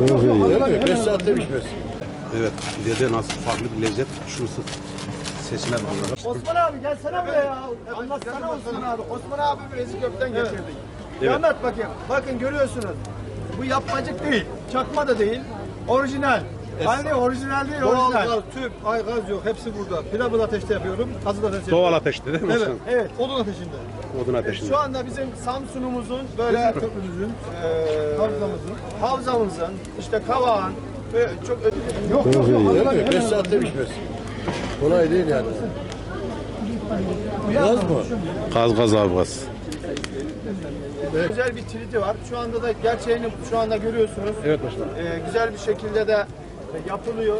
Yani 5 saatte pişmez. Evet, leze nasıl farklı bir lezzet. Şunu sık sesine bakalım. Osman abi gelsene buraya ya. Anlatsana Osman abi. Osman abi bir ezik köften getirdik. Evet. anlat bakayım. Bakın görüyorsunuz. Bu yapmacık değil. Çakma da değil. Orijinal. Hani orijinal değil Doğal orijinal. gaz, tüp, ay gaz yok. Hepsi burada. Pilavı da ateşte yapıyorum. Kazı da ateşte Doğal yapıyorum. ateşte değil mi? Evet, Osman? evet. Odun ateşinde. Odun ateşinde. Şu anda bizim Samsun'umuzun böyle köprümüzün, eee havzamızın. havzamızın, işte kavağın, ve çok Yok yok yok. Yani 5 saatte pişmez. Kolay değil yani. Gaz mı? Gaz gaz abi gaz. güzel bir triti var. Şu anda da gerçeğini şu anda görüyorsunuz. Evet başkanım. Ee, güzel bir şekilde de yapılıyor.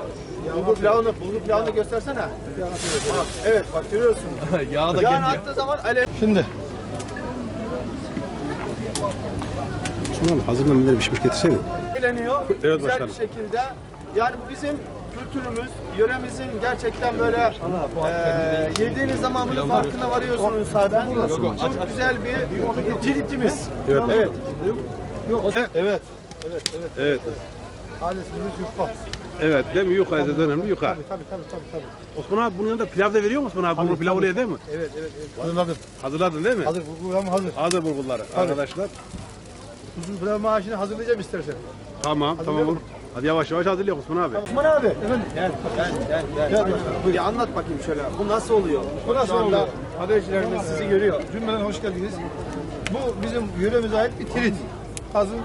Bulgur pilavını, bulgur pilavını göstersene. Bak, evet bak görüyorsun. Yağ da Yağını attığı zaman alev Şimdi. Bak, hazırdan bir pişmiş getirseydin. eğleniyor. Evet güzel başkanım. bir şekilde. Yani bu bizim kültürümüz, yöremizin gerçekten böyle e, yediğiniz zaman bunun farkına varıyorsunuz zaten. Çok güzel bir ciritimiz. Evet. evet. Evet. Evet. Ailesimiz yufka. Evet değil mi? Yukarıda önemli yukarı. Tabii tabii tabii tabii. tabii. Osman abi bunun yanında pilav da veriyor musun Osman abi? Bulgur pilavı oraya değil mi? Evet evet. evet. Hazırladım. Hazırladın değil mi? Hazır. Bu program hazır. Hazır bulgurları arkadaşlar. Uzun pilav maaşını hazırlayacağım istersen. Tamam tamam. Hadi yavaş yavaş hazırlayalım Osman abi. Osman abi. Efendim? Gel, gel, gel, gel. Bir anlat bakayım şöyle. Bu nasıl oluyor? Bu nasıl Şu oluyor? Habercilerimiz sizi görüyor. Cümleden hoş geldiniz. Bu bizim yöremize ait bir trit. Kazın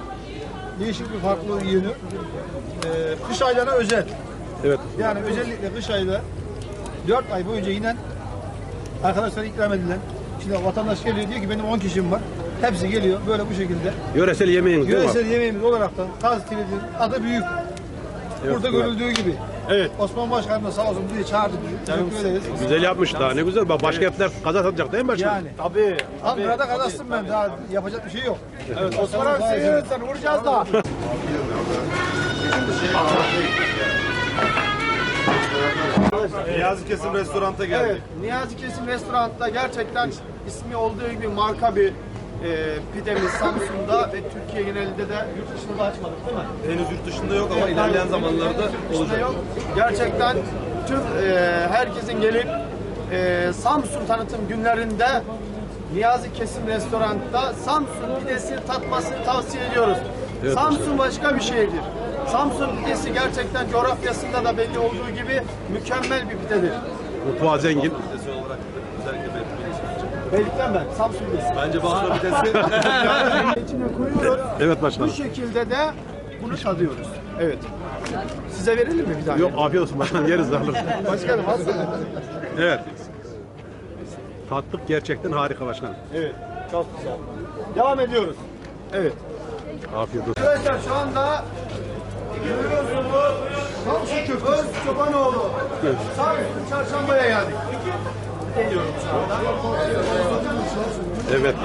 değişik bir farklı yönü. Ee, kış aylarına özel. Evet. Yani özellikle kış ayında 4 ay boyunca inen arkadaşlara ikram edilen. Şimdi vatandaş geliyor diyor ki benim 10 kişim var. Hepsi geliyor böyle bu şekilde. Yöresel mi? Yöresel yemeğimiz olarak da tritin adı büyük. Evet, Burada evet. görüldüğü gibi. Evet. Osman Başkanım da sağ olsun bizi çağırdı. Teşekkür ederiz. Güzel yapmış daha ne güzel. Bak başka hepler kaza satacak değil mi başkanım? Yani Tabii. Ankara'da kazastım ben daha yapacak bir şey yok. Evet, Osman abi seviyoruz seni. Vuracağız da. Niyazi Kesim restoranta geldik. Evet, Niyazi Kesim Restoran'da gerçekten ismi olduğu gibi marka bir e, pidemiz Samsun'da ve Türkiye genelinde de yurt dışında da açmadık değil mi? Henüz yurt dışında yok ama ilerleyen zamanlarda Yurt dışında olacak. yok. Gerçekten tüm e, herkesin gelip e, Samsun tanıtım günlerinde Niyazi Kesim Restoran'da Samsun pidesi tatmasını tavsiye ediyoruz. Evet, Samsun başka bir şehirdir. Samsun pidesi gerçekten coğrafyasında da belli olduğu gibi mükemmel bir pidedir. Mutfağı zengin. Özellikle belirtmeliyiz. Beylikten ben, Samsun pidesi. Bence Basra vitesi İçine koyuyoruz. Evet Bu başkanım. şekilde de bunu tadıyoruz. Evet. Size verelim mi bir tane? Yok afiyet olsun başkanım yeriz alırız. Başkanım hazır. Evet. Tatlık gerçekten harika başkanım. Evet. Çok güzel. Devam ediyoruz. Evet. Afiyet olsun. Arkadaşlar şu anda görüyorsunuz Samsun Köprüsü Öz Çobanoğlu. Samsun Çarşamba'ya geldik. Evet.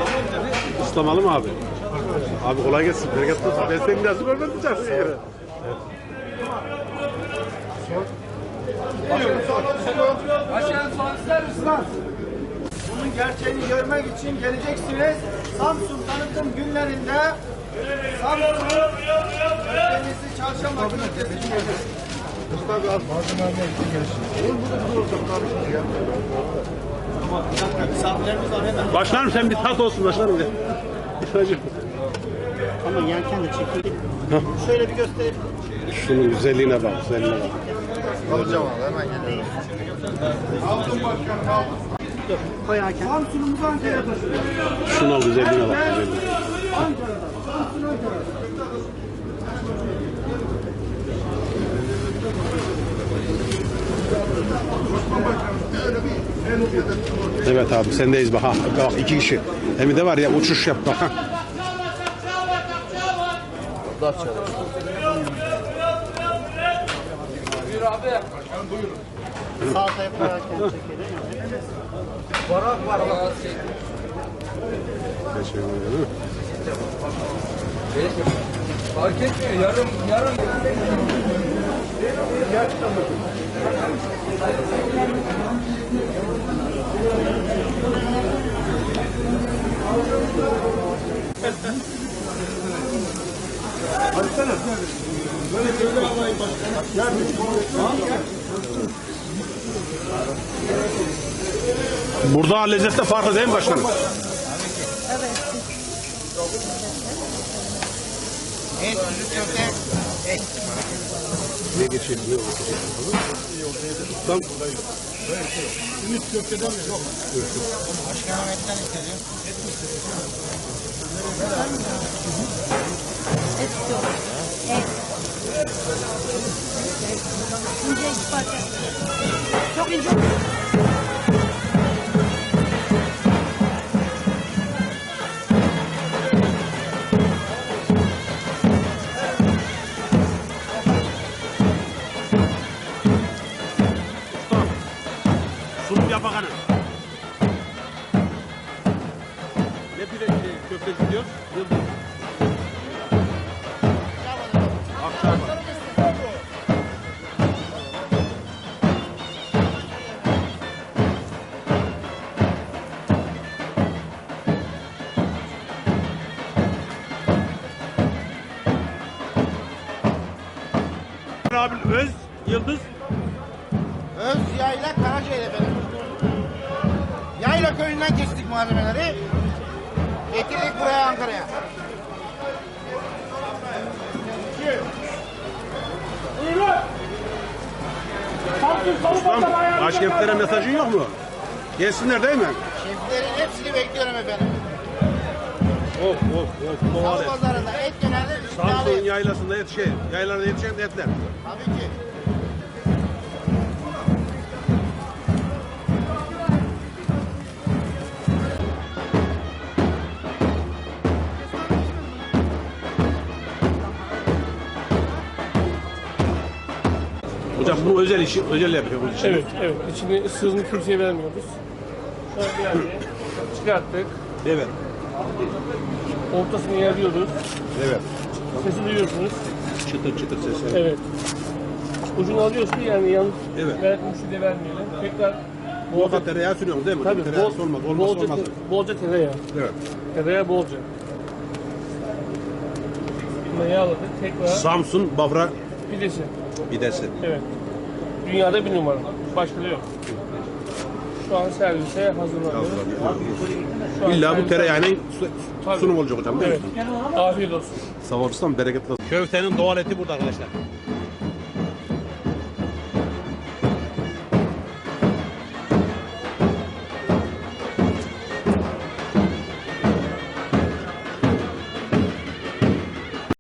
Islamalı mı abi? Abi kolay gelsin. Bereket olsun. Ben seni biraz görmedim çarşı yeri. Bunun gerçeğini görmek için geleceksiniz. Samsun tanıtım günlerinde Samsun'un köftemizi çarşamba günü teslim edeceğiz. Misafirlerimiz var hemen. Başkanım sen bir tat olsun başkanım. Hacı. Ama yerken de çekin. Şöyle bir göstereyim. Şunun güzelliğine bak, güzelliğine bak. Koyarken. Samsun'umuz Ankara'ya taşıyor. Şunun güzelliğine bak, güzelliğine. Ankara'da. Samsun Ankara'da. Evet abi sendeyiz bak ha. Bak iki kişi. Hem de var ya uçuş yap bak ha. Salataya koyarken çekelim. Teşekkür ederim. Fark etmiyor. Yarım yarım Burada lezzette farklı değil mi başkanım? Ne geçeyim? Ne olur? Tam Et yok. Et. İnce iki parça. Çok ince. Yapakanı. Ne pide şey, köftesi diyor? Yıldız. Akşam. Abi öz, yıldız. Öz Yayla Karaca'yla efendim. Yayla köyünden kestik malzemeleri. Getirdik buraya Ankara'ya. Ustam, başkentlere mesajın yok mu? Gelsinler değil mi? Şeflerin hepsini bekliyorum efendim. Of of of. Salı Doğal et. pazarında et dönerler, Samsun yaylasında yetişen, yaylarda yetişen etler. Tabii ki. Hocam bu özel işi, özel yapıyor bu işi. Evet, evet. İçini ıssızını kimseye vermiyoruz. Yerde çıkarttık. Evet. Ortasını yarıyoruz. Evet. Sesi duyuyorsunuz. Çıtır çıtır sesler. Evet. Ucunu alıyorsun yani yanlış Evet. evet. müşteriye vermeyelim. Tekrar Bolca tereyağı sürüyoruz değil mi? tabii tereyağı bol, olmaz. Olmaz bolca, olmaz. bolca tereyağı. Evet. Tereyağı bolca. Bunu yağladık. Tekrar Samsun Bafra pidesi. pidesi. Evet. Dünyada bir numara. Başka da yok. Şu an servise hazırlanıyor. Şu an İlla bu servise- tereyağının su- Tabii. sunum olacak hocam değil Evet. mi? Afiyet olsun. Sağ olasın bereketli olsun. Köftenin doğal eti burada arkadaşlar.